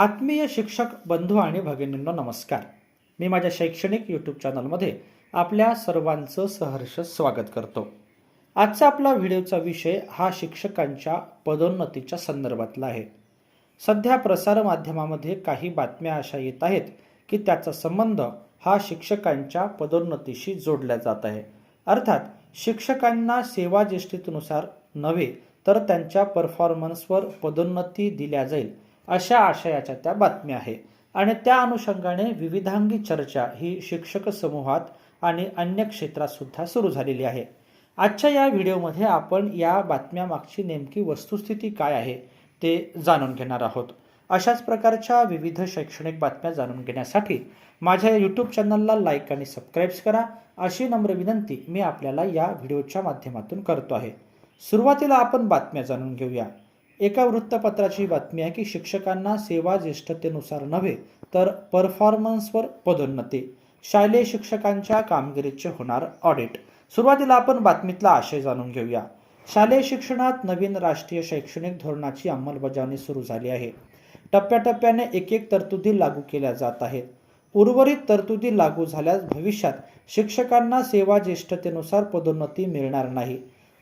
आत्मीय शिक्षक बंधू आणि भगिनींनो नमस्कार. मी माझ्या शैक्षणिक यूट्यूब चॅनलमध्ये आपल्या सर्वांचं सहर्ष स्वागत करतो. आजचा आपला व्हिडिओचा विषय हा शिक्षकांच्या पदोन्नतीच्या संदर्भातला आहे. सध्या प्रसारमाध्यमामध्ये काही बातम्या अशा येत आहेत की त्याचा संबंध हा शिक्षकांच्या पदोन्नतीशी जोडला जात आहे. अर्थात शिक्षकांना सेवाज्येष्ठतेनुसार नव्हे तर त्यांच्या परफॉर्मन्सवर पदोन्नती दिल्या जाईल अशा आशयाच्या त्या बातम्या आहे. आणि त्या अनुषंगाने विविधांगी चर्चा ही शिक्षक समूहात आणि अन्य क्षेत्रात सुद्धा सुरू झालेली आहे. आजच्या या व्हिडिओमध्ये आपण या बातम्यामागची नेमकी वस्तुस्थिती काय आहे ते जाणून घेणार आहोत. अशाच प्रकारच्या विविध शैक्षणिक बातम्या जाणून घेण्यासाठी माझ्या यूट्यूब चॅनलला लाईक आणि सबस्क्राईब्स करा. अशी नम्र विनंती मी आपल्याला या व्हिडिओच्या माध्यमातून करतो आहे. सुरुवातीला आपण बातम्या जाणून घेऊया. एका वृत्तपत्राची बातमी आहे की शिक्षकांना सेवा ज्येष्ठतेनुसार नव्हे तर परफॉर्मन्सवर पदोन्नती. शालेय शिक्षकांच्या कामगिरीचे होणार ऑडिट. सुरुवातीला आपण बातमीतला आशय जाणून घेऊया. शालेय शिक्षणात नवीन राष्ट्रीय शैक्षणिक धोरणाची अंमलबजावणी सुरू झाली आहे. टप्प्याटप्प्याने एक एक तरतुदी लागू केल्या जात आहेत. उर्वरित तरतुदी लागू झाल्यास भविष्यात शिक्षकांना सेवा ज्येष्ठतेनुसार पदोन्नती मिळणार नाही.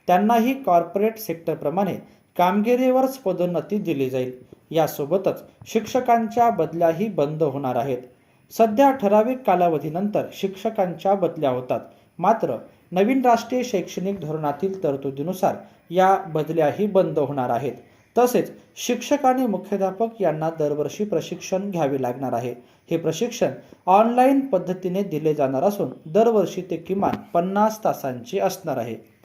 त्यांनाही कॉर्पोरेट सेक्टरप्रमाणे कामगिरीवरच पदोन्नती दिली जाईल. यासोबतच शिक्षकांच्या बदल्याही बंद होणार आहेत. सध्या ठराविक कालावधीनंतर शिक्षकांच्या बदल्या होतात. मात्र नवीन राष्ट्रीय शैक्षणिक धोरणातील तरतुदीनुसार या बदल्याही बंद होणार आहेत. तसेच शिक्षक आणि मुख्याध्यापक यांना दरवर्षी प्रशिक्षण घ्यावे लागणार आहे. हे प्रशिक्षण ऑनलाईन पद्धतीने दिले जाणार असून दरवर्षी ते किमान पन्नास तासांचे असणार आहे.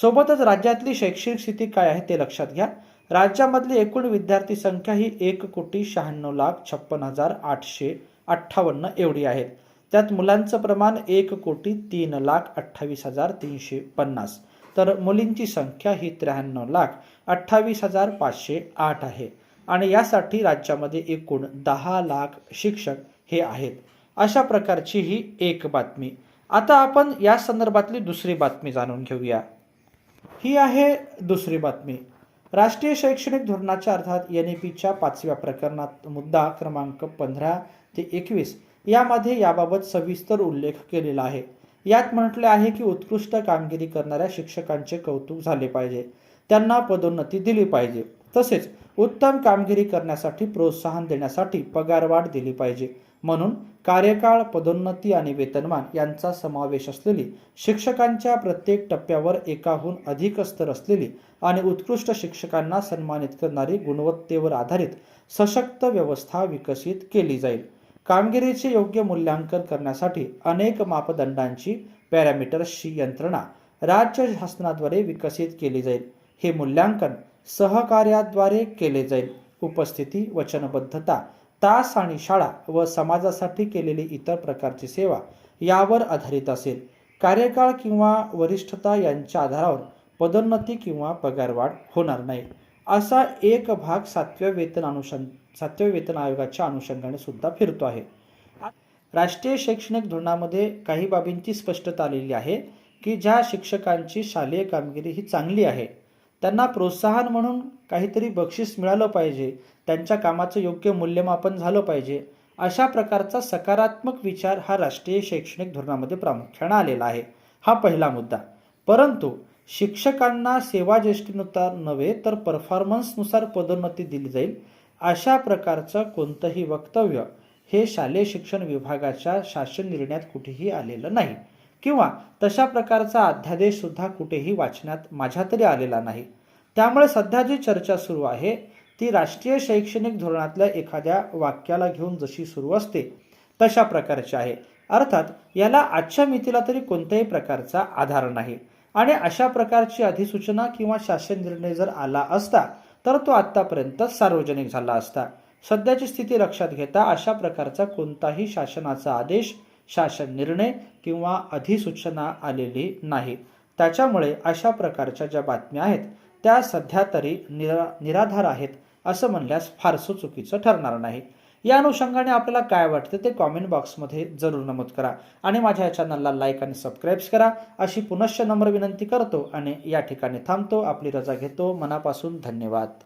सोबतच राज्यातली शैक्षणिक स्थिती काय आहे ते लक्षात घ्या. राज्यामधली एकूण विद्यार्थी संख्या ही एक कोटी शहाण्णव लाख छप्पन हजार आठशे अठ्ठावन्न एवढी आहेत त्यात मुलांचं प्रमाण एक कोटी तीन लाख अठ्ठावीस हजार तीनशे पन्नास. तर मुलींची संख्या ही त्र्याण्णव लाख अठ्ठावीस हजार पाचशे आठ आहे. आणि यासाठी राज्यामध्ये एकूण दहा लाख शिक्षक हे आहेत. अशा प्रकारची ही एक बातमी. आता आपण या संदर्भातली दुसरी बातमी जाणून घेऊया. ही आहे दुसरी बातमी. राष्ट्रीय शैक्षणिक धोरणाच्या अर्थात एन ई पीच्या पाचव्या प्रकरणात मुद्दा क्रमांक पंधरा ते एकवीस यामध्ये याबाबत सविस्तर उल्लेख केलेला आहे. यात म्हटले आहे की उत्कृष्ट कामगिरी करणाऱ्या शिक्षकांचे कौतुक झाले पाहिजे. त्यांना पदोन्नती दिली पाहिजे. तसेच उत्तम कामगिरी करण्यासाठी प्रोत्साहन देण्यासाठी पगारवाढ दिली पाहिजे. म्हणून कार्यकाळ पदोन्नती आणि वेतनमान यांचा समावेश असलेली शिक्षकांच्या प्रत्येक टप्प्यावर एकाहून अधिक स्तर असलेली आणि उत्कृष्ट शिक्षकांना सन्मानित करणारी गुणवत्तेवर आधारित सशक्त व्यवस्था विकसित केली जाईल. कामगिरीचे योग्य मूल्यांकन करण्यासाठी अनेक मापदंडांची पॅरामीटर्सची यंत्रणा राज्य शासनाद्वारे विकसित केली जाईल. हे मूल्यांकन सहकार्याद्वारे केले जाईल. उपस्थिती वचनबद्धता तास आणि शाळा व समाजासाठी केलेली इतर प्रकारची सेवा यावर आधारित असेल. कार्यकाळ किंवा वरिष्ठता यांच्या आधारावर पदोन्नती किंवा पगारवाढ होणार नाही. असा एक भाग सातव्या वेतन अनुषंग सातव्या वेतन आयोगाच्या अनुषंगाने सुद्धा फिरतो आहे. राष्ट्रीय शैक्षणिक धोरणामध्ये काही बाबींची स्पष्टता आलेली आहे की ज्या शिक्षकांची शालेय कामगिरी ही चांगली आहे त्यांना प्रोत्साहन म्हणून काहीतरी बक्षीस मिळालं पाहिजे त्यांच्या कामाचं योग्य मूल्यमापन झालं पाहिजे अशा प्रकारचा सकारात्मक विचार हा राष्ट्रीय शैक्षणिक धोरणामध्ये प्रामुख्याने आलेला आहे. हा पहिला मुद्दा. परंतु शिक्षकांना सेवाज्येष्ठीनुसार नव्हे तर परफॉर्मन्सनुसार पदोन्नती दिली जाईल अशा प्रकारचं कोणतंही वक्तव्य हे शालेय शिक्षण विभागाच्या शासन निर्णयात कुठेही आलेलं नाही. किंवा तशा प्रकारचा अध्यादेशसुद्धा कुठेही वाचण्यात माझ्या तरी आलेला नाही. त्यामुळे सध्या जी चर्चा सुरू आहे ती राष्ट्रीय शैक्षणिक धोरणातल्या एखाद्या वाक्याला घेऊन जशी सुरू असते तशा प्रकारची आहे. अर्थात याला आजच्या मितीला तरी कोणत्याही प्रकारचा आधार नाही. आणि अशा प्रकारची अधिसूचना किंवा शासन निर्णय जर आला असता तर तो आत्तापर्यंत सार्वजनिक झाला असता. सध्याची स्थिती लक्षात घेता अशा प्रकारचा कोणताही शासनाचा आदेश शासन निर्णय किंवा अधिसूचना आलेली नाही. त्याच्यामुळे अशा प्रकारच्या ज्या बातम्या आहेत त्या सध्या तरी निरा निराधार आहेत असं म्हणल्यास फारसं चुकीचं ठरणार नाही. या अनुषंगाने आपल्याला काय वाटतं ते कॉमेंट बॉक्समध्ये जरूर नमूद करा आणि माझ्या चॅनलला लाईक आणि सबस्क्राईब्स करा अशी पुनश्च नम्र विनंती करतो आणि या ठिकाणी थांबतो. आपली रजा घेतो. मनापासून धन्यवाद.